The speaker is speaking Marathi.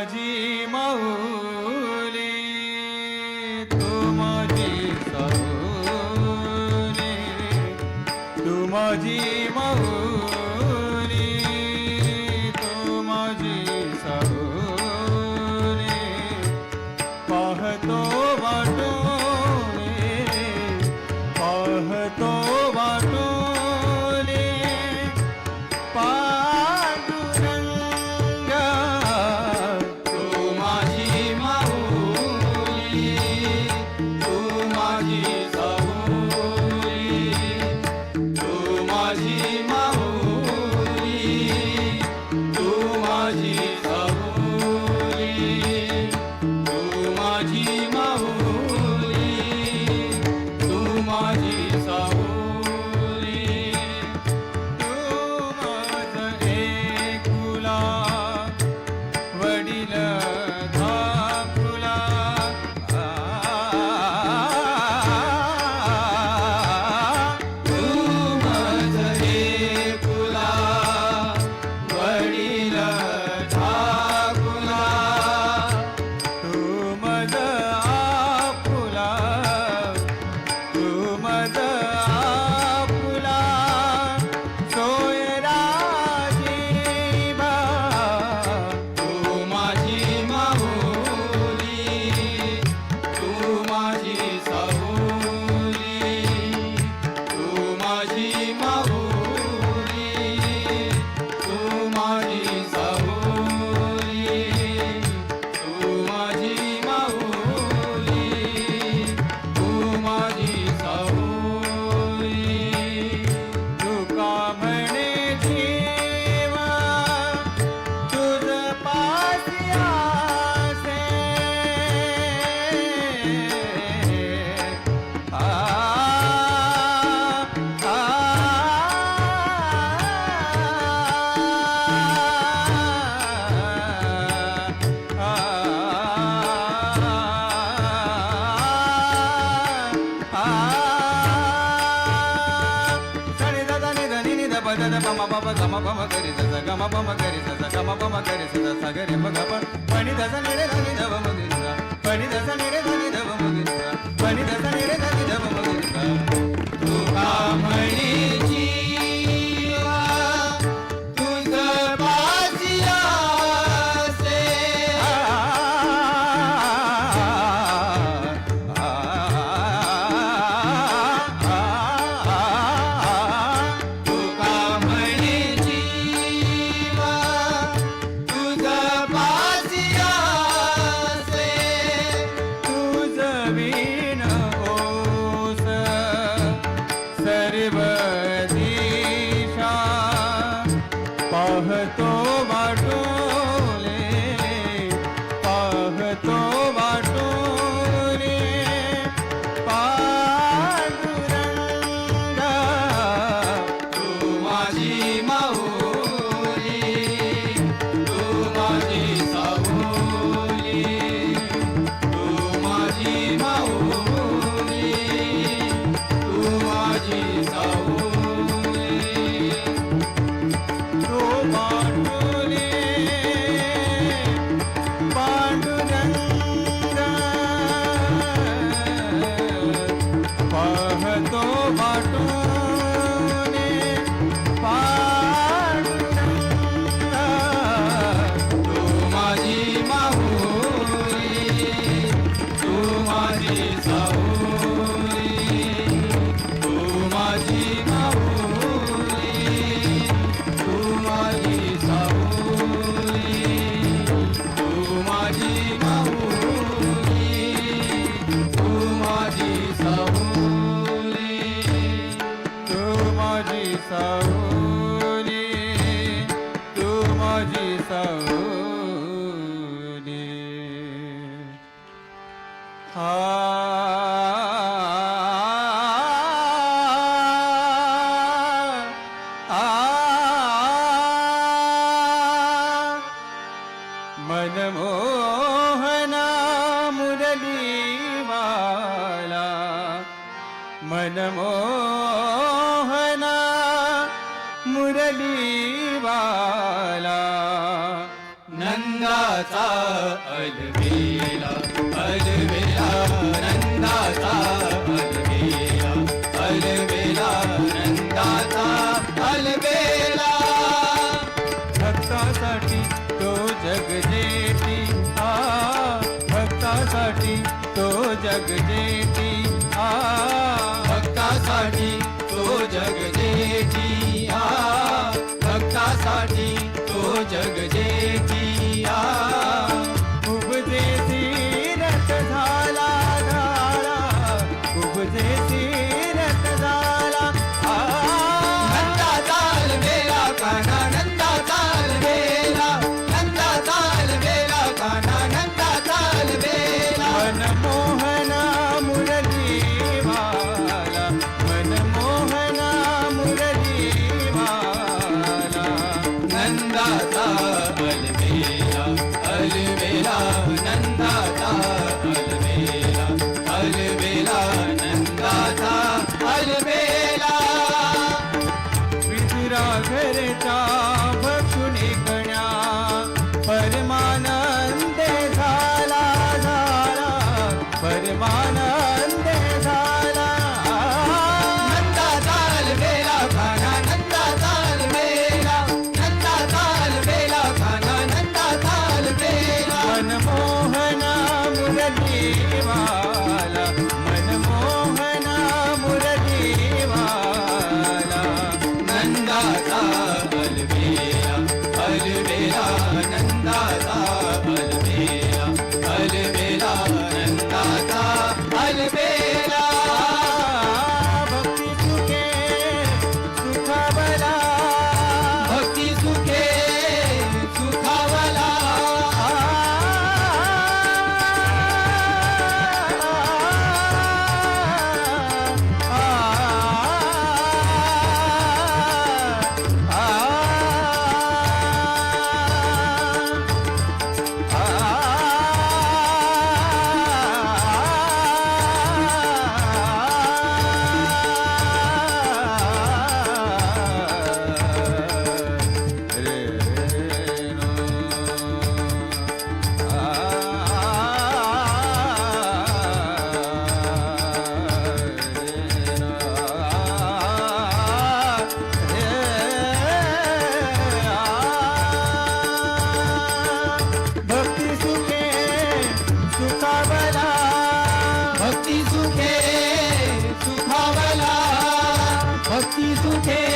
Majimau. Funny doesn't it, funny doesn't it, funny doesn't it, funny doesn't it, funny doesn't it, funny doesn't it, funny doesn't it, funny doesn't मनमोहना मुरलीवाला मनमोहना मुरलीवाला नन्दाचा अल दान केला भक्तासाठी तो भक्तासाठी तो जगजेती आ भक्तासाठी तो जगजेती आ भक्तासाठी तो जगजेती see today.